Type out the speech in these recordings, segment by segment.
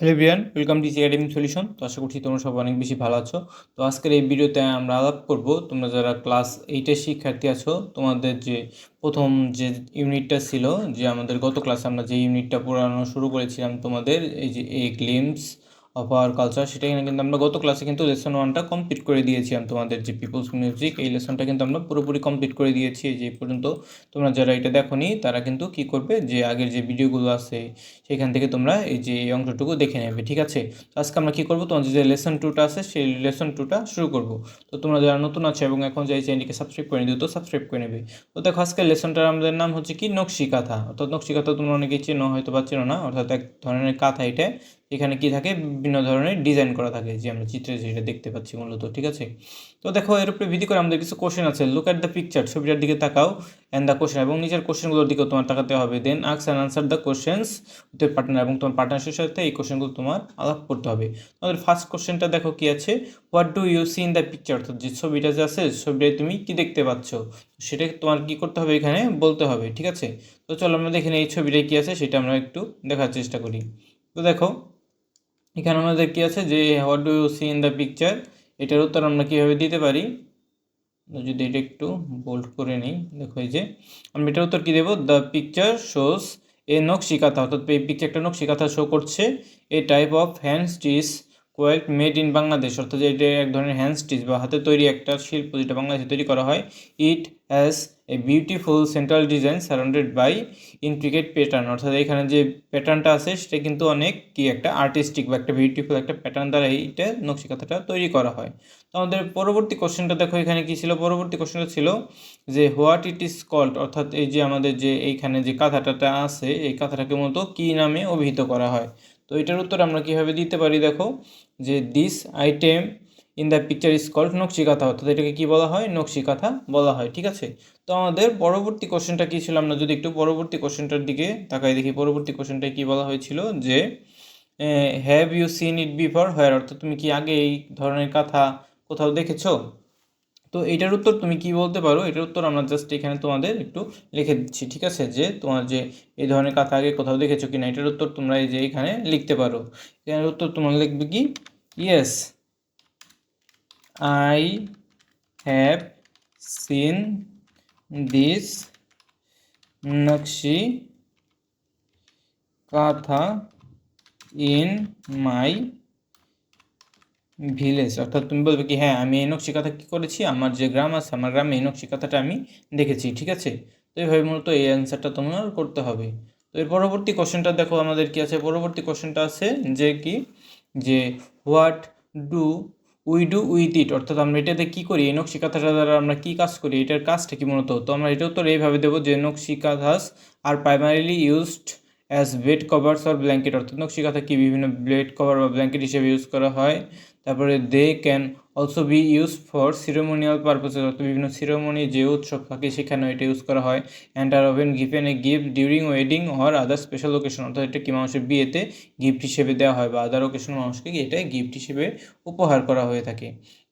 Hello ভিয়ান welcome to academy solution তো আশা করছি তোমরা সব অনেক বেশি ভালো আছো। তো আজকের এই ভিডিওতে আমরা আলাপ করব, তোমরা যারা ক্লাস এইটের শিক্ষার্থী আছো, তোমাদের যে প্রথম যে ইউনিটটা ছিল, যে আমাদের গত ক্লাসে আমরা যে ইউনিটটা পড়ানো শুরু করেছিলাম, তোমাদের এই যে a glimpse of our culture সেটা কিন্তু আমরা গত ক্লাসে কিন্তু লেসন ওয়ানটা কমপ্লিট করে দিয়েছিলাম তোমাদের যে পিপলস মিউজিক এই লেসনটা কিন্তু আমরা পুরোপুরি কমপ্লিট করে দিয়েছি। যে পর্যন্ত তোমরা যারা এটা দেখোনি, তারা কিন্তু কি করবে? যে আগের যে ভিডিওগুলো আছে, সেখান থেকে তোমরা এই যে এই অংশটুকু দেখে নেবে, ঠিক আছে? আজকে আমরা কী করব? তোমাদের যে লেসন টুটা আছে, সেই লেসন টুটা শুরু করব। তো তোমরা যারা নতুন আছো এবং এখন যে চ্যানেলটিকে সাবস্ক্রাইব করে নিও তো সাবস্ক্রাইব করে নেবে। তো দেখো, আজকের লেসনটার আমাদের নাম হচ্ছে কি? নকশি কাঁথা অর্থাৎ নকশি কাঁথা তোমরা অনেকেই চেনো হয়তো বা চেনো না। অর্থাৎ এক ধরনের কাঁথা এটা। এখানে কি থাকে? বিভিন্ন ধরনের ডিজাইন করা থাকে। যে আমরা চিত্রে যেটা দেখতে পাচ্ছি মূলত, ঠিক আছে? তো দেখো, এর উপরে ভিত্তি করে আমাদের কিছু কোশ্চেন আছে। লুক অ্যাট দ্য পিকচার ছবিটার দিকে তাকাও অ্যান্ড দ্য কোশ্চেন এবং নিজের কোশ্চেনগুলোর দিকেও তোমার তাকাতে হবে। Then আক্স and answer the questions with partner এবং তোমার পার্টনারের সাথে এই কোশ্চেনগুলো তোমার আলাপ করতে হবে। তোমাদের ফার্স্ট কোশ্চেনটা দেখো কি আছে? What do you see in the picture অর্থাৎ যে ছবিটা যে আছে, ছবিটায় তুমি কি দেখতে পাচ্ছ? সেটা তোমার কি করতে হবে এখানে? বলতে হবে, ঠিক আছে? তো চলো আমরা দেখে এই ছবিটায় কি আছে, সেটা আমরা একটু দেখার চেষ্টা করি। তো দেখো এখানে আমাদের কী আছে? যে what do you see in the picture এটার উত্তর আমরা কীভাবে দিতে পারি? যদি এটা একটু বোল্ড করে নিই, দেখো এই যে, আমি এটার উত্তর কী দেবো? The picture shows a nakshi kantha, অর্থাৎ এই পিকচারটা নকশিকাথা শো করছে a type of hand stitch quilt made in Bangladesh অর্থাৎ এটা এক ধরনের হ্যান্ড স্টিচ বা হাতে তৈরি একটা শিল্প যেটা বাংলাদেশে তৈরি করা হয় it has a beautiful central design surrounded by intricate pattern অর্থাৎ এখানে যে প্যাটার্নটা আছে, সেটা কিন্তু অনেক কি একটা আর্টিস্টিক বা একটা বিউটিফুল একটা প্যাটার্ন দ্বারা এইটা নকশিকাথাটা তৈরি করা হয়। তো আমাদের পরবর্তী কোশ্চেনটা দেখো, এখানে কি ছিল? পরবর্তী কোশ্চেনটা ছিল যে হোয়াট ইট ইজ কল্ড অর্থাৎ এই যে আমাদের যে এইখানে যে কাঁথাটাটা আছে, এই কাঁথাটাকে মতো কী নামে অভিহিত করা হয়? তো এটার উত্তর আমরা কীভাবে দিতে পারি দেখো? যে this item in the picture is called nakshi kantha অর্থাৎ এটাকে কী বলা হয়? নকশি কাঁথা বলা হয়, ঠিক আছে? তো আমাদের পরবর্তী কোশ্চেনটা কী ছিল? আমরা যদি একটু পরবর্তী কোশ্চেনটার দিকে তাকাই দেখি, পরবর্তী কোশ্চেনটায় কী বলা হয়েছিল? যে have you seen it before where অর্থাৎ তুমি কি আগে এই ধরনের কাঁথা কোথাও দেখেছ? তো এটার উত্তর তুমি কি বলতে পারো? এটার উত্তর আমরা জাস্ট এখানে তোমাদের একটু লিখে দিচ্ছি, ঠিক আছে? যে তোমার যে এই ধরনের কাঁথা আগে কোথাও দেখেছ কিনা, এটার উত্তর তোমরা এই যে এখানে লিখতে পারো। এখানের উত্তর তোমরা লিখবে কি? Yes I have seen this nakshi kantha in my village. অর্থাৎ তুমি বলবে কি হ্যাঁ আমি এই নকশিকাথা কী করেছি? আমার যে গ্রাম আছে, আমার গ্রামে এই নকশিকাথাটা আমি দেখেছি, ঠিক আছে? তো এইভাবে মূলত এই অ্যান্সারটা তোমার করতে হবে। তো এর পরবর্তী কোশ্চেনটা দেখো, আমাদের কি আছে? পরবর্তী কোশ্চেনটা আছে যে কি? যে what do we do with it অর্থাৎ আমরা এটাতে কী করি? এই নকশিকাথাটা দ্বারা আমরা কী কাজ করি? এটার কাজটা কি মূলত? তো আমরা এটা উত্তর এইভাবে দেবো যে nakshikanthas are primarily used as bed covers or blanket অর্থাৎ নকশিকাথা কি? বিভিন্ন বেড কভার বা ব্ল্যাঙ্কেট হিসেবে ইউজ করা হয়। তারপরে they can also be used for ceremonial purposes অর্থাৎ বিভিন্ন সিরোমনি যে উৎসব থাকে সেখানেও এটা ইউজ করা হয়। And are oven given a gift during wedding or other special occasion অর্থাৎ এটা কি মানুষের বিয়েতে গিফট হিসেবে দেওয়া হয় বা আদার ওকেশন মানুষকে এটা গিফট হিসেবে উপহার করা হয়ে থাকে।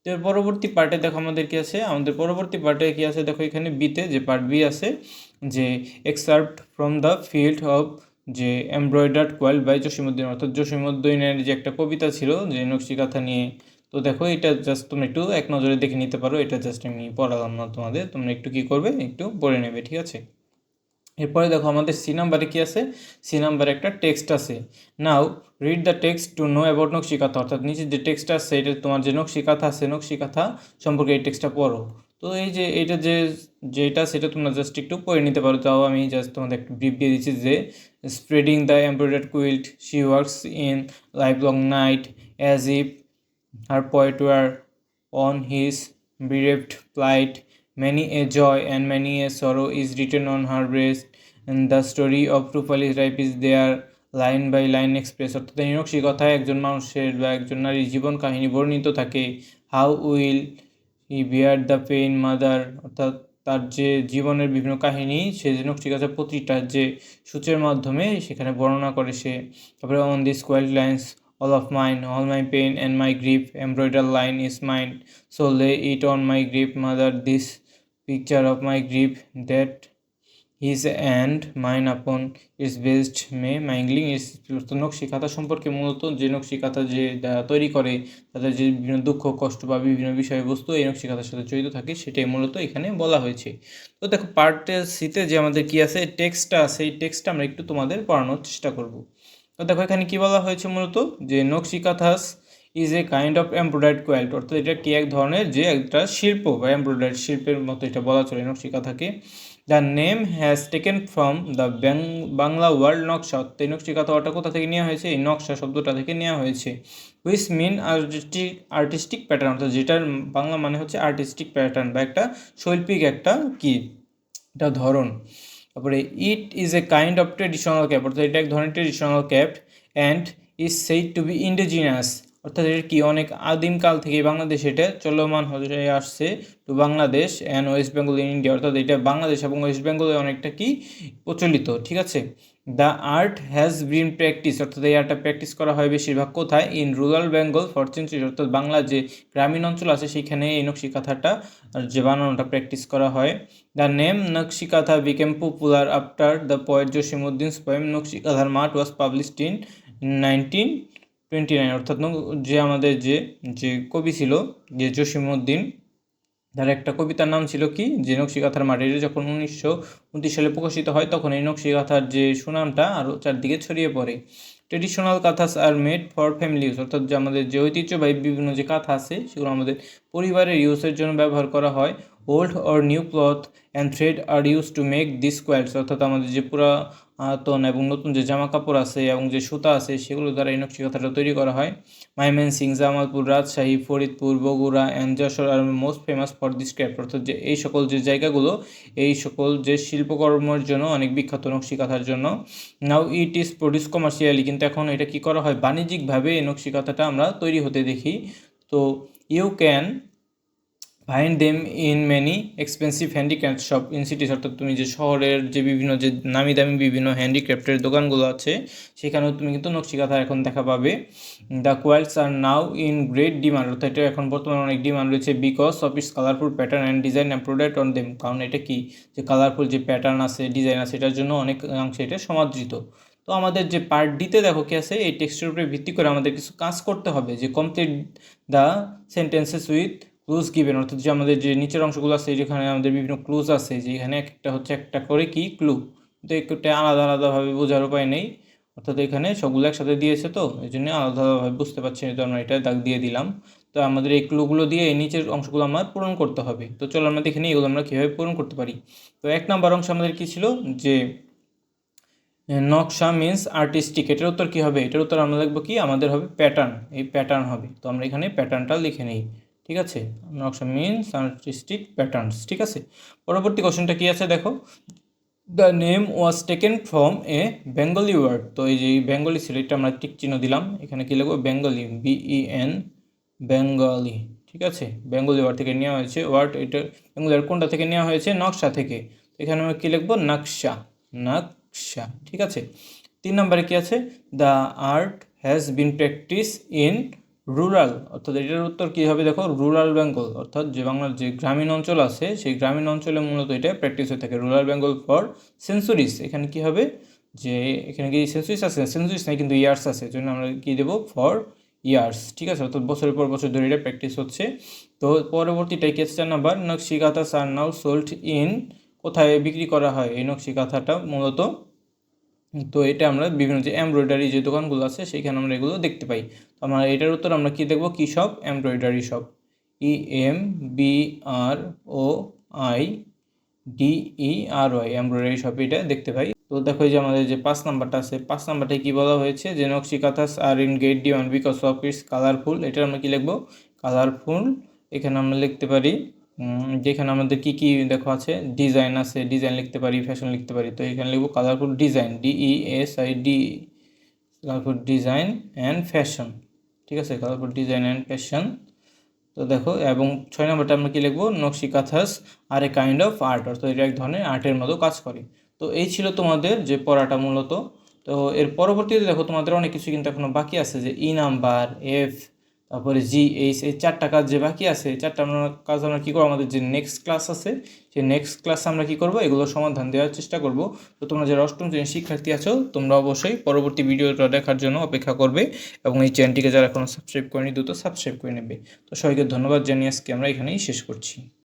তো পরবর্তী পার্টে দেখো আমাদের কী আছে? আমাদের পরবর্তী পার্টে কী আছে? দেখো এখানে বিতে যে পার্ট বি আছে, যে excerpt from the field of যে এমব্রয়ডার্ড কোয়েল বাই জসিমুদ্দিন অর্থাৎ জসিমুদ্দিনের যে একটা কবিতা ছিল, যে নকশিকাথা নিয়ে, তো দেখো এটা জাস্ট তুমি একটু এক নজরে দেখে নিতে পারো, এটা জাস্ট আমি পড়ালাম না তোমাদের, তোমরা একটু কী করবে, একটু পড়ে নেবে, ঠিক আছে? এরপরে দেখো আমাদের সি নাম্বারে কী আছে? সি নাম্বারে একটা টেক্সট আছে। Now read the text to know about nakshikantha, অর্থাৎ নিচে যে টেক্সট আছে, এটা তোমার যে নকশিকাথা আছে, নকশিকাথা সম্পর্কে এই টেক্সটটা পড়ো। তো এই যে এটা যে, যেটা সেটা তোমরা জাস্ট একটু পড়ে নিতে পারো। তাও আমি জাস্ট তোমাদের একটু ব্রিফ দিয়ে দিচ্ছি যে spreading the embroidered quilt she works in life long night as if her poet were on his bereaved plight many a joy and many a sorrow is written on breast and the story of life is there line by line express অর্থাৎ নিরক্ষী কথায় একজন মানুষের বা একজন নারীর জীবন কাহিনী বর্ণিত থাকে। How will he bear the pain mother অর্থাৎ তার যে জীবনের বিভিন্ন কাহিনী, সে যেন ঠিক আছে, প্রতিটা যে সূচের মাধ্যমে সেখানে বর্ণনা করে সে। তারপরে on this quilt lines all of mind all my pain and my grip embroider line is mind so lay it on my grip mother this picture of my grip that his and mine upon is based মে মাইংলিং ইস নকশি খাতা সম্পর্কে মূলত যে নকশি খাতা যে তৈরি করে, তাদের যে বিভিন্ন দুঃখ, কষ্ট বা বিভিন্ন বিষয়বস্তু এই নকশি খাতার সাথে জড়িত থাকে, সেটাই মূলত এখানে বলা হয়েছে। তো দেখো পার্টের সিতে যে আমাদের কি আছে টেক্সটটা আছে, এই টেক্সটটা আমরা একটু তোমাদের পড়ানোর চেষ্টা করব। তো দেখো, এখানে কি বলা হয়েছে মূলত? যে nakshi kanthas is a kind of embroidered quilt অর্থাৎ এটা কি এক ধরনের? যে একটা শিল্প বা এমব্রয়ডারি শিল্পের মতো এটা বলা চলে নকশিকা কাথাকে the name has taken from the Bang Bangla world naksha. এই নকশি কাথা ওটা কোথা থেকে নেওয়া হয়েছে? এই নকশা শব্দটা থেকে নেওয়া হয়েছে। Which mean artistic artistic pattern অর্থাৎ যেটার বাংলা মানে হচ্ছে আর্টিস্টিক প্যাটার্ন বা একটা শৈল্পিক একটা কি? এটা ধরন। তারপরে it is a kind of traditional cap অর্থাৎ এটা এক ধরনের traditional cap and is said to be indigenous অর্থাৎ এটা কি? অনেক আদিমকাল থেকে বাংলাদেশ এটা চলমান হয়ে আসছে to Bangladesh and West Bengal in India অর্থাৎ এটা বাংলাদেশ এবং ওয়েস্ট বেঙ্গলে অনেকটা কি প্রচলিত, ঠিক আছে? The art has been practice অর্থাৎ এই আর্টটা প্র্যাকটিস করা হয় বেশিরভাগ কোথায়? In rural Bengal for century অর্থাৎ বাংলা যে গ্রামীণ অঞ্চল আছে সেখানে এই নকশি কাঁথাটা যে বানানোটা প্র্যাকটিস করা হয়। The name nakshi kantha became popular after the poet Jasimuddin's poem nakshi কাঁথার মাঠ was published in nineteen twenty nine, অর্থাৎ যে আমাদের যে যে কবি ছিল, যে জসিমুদ্দিন তার একটা কবিতার নাম ছিল কি? যে নকশিকাথার মাটির যখন উনিশশো উনত্রিশ সালে প্রকাশিত হয়, তখন এই নকশিকাথার যে সুনামটা আরও চারদিকে ছড়িয়ে পড়ে। Traditional kanthas are made for family use অর্থাৎ যে আমাদের যে ঐতিহ্যবাহী বিভিন্ন যে কাঁথা আছে, সেগুলো আমাদের পরিবারের ইউজের জন্য ব্যবহার করা হয়। Old or new cloth and thread are use to make this quilts অর্থাৎ আমাদের যে পুরাতন এবং নতুন যে জামা কাপড় আছে এবং যে সুতা আছে, সেগুলো দ্বারা এই নকশি কথাটা তৈরি করা হয়। Mymensingh Jamalpur Rajshahi Faridpur Bogra and Jessore are most famous for this craft অর্থাৎ যে এই সকল যে জায়গাগুলো, এই সকল যে শিল্পকর্মের জন্য, অনেক বিখ্যাত নকশি কাঁথার জন্য। Now it is produce commercially কিন্তু এখন এটা কি করা হয়? বাণিজ্যিকভাবে এই নকশি কাঁথাটা আমরা তৈরি হতে দেখি। তো you can find them in many expensive handicraft shop in cities, অর্থাৎ তুমি যে শহরের যে বিভিন্ন যে নামি দামি বিভিন্ন হ্যান্ডিক্রাফটের দোকানগুলো আছে, সেখানেও তুমি কিন্তু নকশিকাথা এখন দেখা পাবে। The quilts are now in great demand অর্থাৎ এটা এখন বর্তমানে অনেক ডিমান্ড রয়েছে because of its colourful pattern and design and product on them কারণ এটা কি? যে কালারফুল যে প্যাটার্ন আছে ডিজাইন আছে, এটার জন্য অনেক অংশে এটা সমাদৃত। তো আমাদের যে পার্ট ডিতে দেখো কি আছে, এই টেক্সটের উপরে ভিত্তি করে আমাদের কিছু কাজ করতে হবে। যে complete the sentences with clues given অর্থাৎ যে আমাদের যে নিচের অংশগুলো আছে যেখানে আমাদের বিভিন্ন ক্লুজ আছে, যে এখানে একটা হচ্ছে একটা করে কি ক্লু তো একটা আলাদা আলাদাভাবে বোঝার উপায় নেই। অর্থাৎ এখানে সবগুলো একসাথে দিয়েছে তো, এই জন্য আলাদা আলাদাভাবে বুঝতে পারছি না, তো আমরা এটা দাগ দিয়ে দিলাম। তো আমাদের এই ক্লুগুলো দিয়ে এই নিচের অংশগুলো আমার পূরণ করতে হবে। তো চলো আমরা দেখে নিই এগুলো আমরা কীভাবে পূরণ করতে পারি। তো এক নম্বর অংশ আমাদের কী ছিল? যে নকশা মিন্স আর্টিস্টিক এটার উত্তর কী হবে? এটার উত্তর আমরা লিখব কি? আমাদের হবে প্যাটার্ন এই প্যাটার্ন হবে। তো আমরা এখানে প্যাটার্নটা লিখে নিই। ঠিক আছে? নকশা মিনস আর্টিস্টিক প্যাটার্নস ঠিক আছে? পরবর্তী কোশ্চেনটা কী আছে দেখো? The name was taken from a Bengali word তো এই যে বেঙ্গলি ছিল এটা আমরা টিক চিহ্ন দিলাম, এখানে কী লিখব? বেঙ্গলি বিই এন বেঙ্গলি ঠিক আছে? বেঙ্গলি ওয়ার্ড থেকে নেওয়া হয়েছে ওয়ার্ড এটা বেঙ্গলি ওয়ার্ড কোনটা থেকে নেওয়া হয়েছে? নকশা থেকে। এখানে আমরা কী লিখব? নকশা নকশা, ঠিক আছে? তিন নম্বরে কী আছে? The art has been practice in rural অর্থাৎ এটার উত্তর কী হবে দেখো? রুরাল বেঙ্গল অর্থাৎ যে বাংলার যে গ্রামীণ অঞ্চল আছে, সেই গ্রামীণ অঞ্চলে মূলত এটা প্র্যাকটিস হয়ে থাকে। রুরাল বেঙ্গল ফর সেঞ্চুরিস এখানে কি হবে? যে এখানে কি সেঞ্চুরিস আছে? সেঞ্চুরিস নাই, কিন্তু ইয়ার্স আছে জন্য আমরা কী দেবো? ফর ইয়ার্স ঠিক আছে? অর্থাৎ বছরের পর বছর ধরে এটা প্র্যাকটিস হচ্ছে। তো পরবর্তীটাই কি আছে? চার নাম্বার নকশি কাঁথা সার নাও সোল্ড ইন কোথায় বিক্রি করা হয়? এই নকশি কাঁথাটা মূলত তো এটা আমরা বিভিন্ন যে এমব্রয়ডারি যে দোকানগুলো আছে, সেইখানে আমরা এগুলো দেখতে পাই। তো আমরা এটার উত্তর আমরা কী দেখব? কী shop embroidery shop E M B R O I D E R Y embroidery shop এটা দেখতে পাই। তো দেখো যে আমাদের যে পাঁচ নাম্বারটা আছে, পাঁচ নাম্বারটা কী বলা হয়েছে? যে nakshi kanthas are in get demand because of its colourful এটা আমরা কী লিখব? কালারফুল এখানে আমরা লিখতে পারি যেখানে আমাদের কি কি দেখো আছে? ডিজাইন আছে ডিজাইন লিখতে পারি ফ্যাশন লিখতে পারি। তো এখানে লিখব colourful design D E S I D colourful design and fashion ঠিক আছে? কালারফুল ডিজাইন অ্যান্ড ফ্যাশন তো দেখো, এবং ছয় নম্বরটা আমরা কি লিখব? Nakshi kanthas, are a kind of art অর্থাৎ এটা এক ধরনের আর্টের মতো কাজ করে। তো এই ছিল তোমাদের যে পড়াটা মূলত। তো এর পরবর্তীতে দেখো তোমাদের অনেক কিছু কিন্তু এখনও বাকি আছে, যে ই নাম্বার এফ তারপরে জি এইচ, এই চারটা কাজ যে বাকি আছে, এই চারটা আমরা কাজ আমরা কী করব? আমাদের যে নেক্সট ক্লাস আছে সেই নেক্সট ক্লাসে আমরা কী করব? এগুলো সমাধান দেওয়ার চেষ্টা করব। তো তোমরা যারা অষ্টম শ্রেণির শিক্ষার্থী আছো, তোমরা অবশ্যই পরবর্তী ভিডিওটা দেখার জন্য অপেক্ষা করবে এবং এই চ্যানেলটিকে যারা এখনও সাবস্ক্রাইব করেনি, দ্রুত সাবস্ক্রাইব করে নেবে। তো সবাইকে ধন্যবাদ জানিয়ে আজকে আমরা এখানেই শেষ করছি।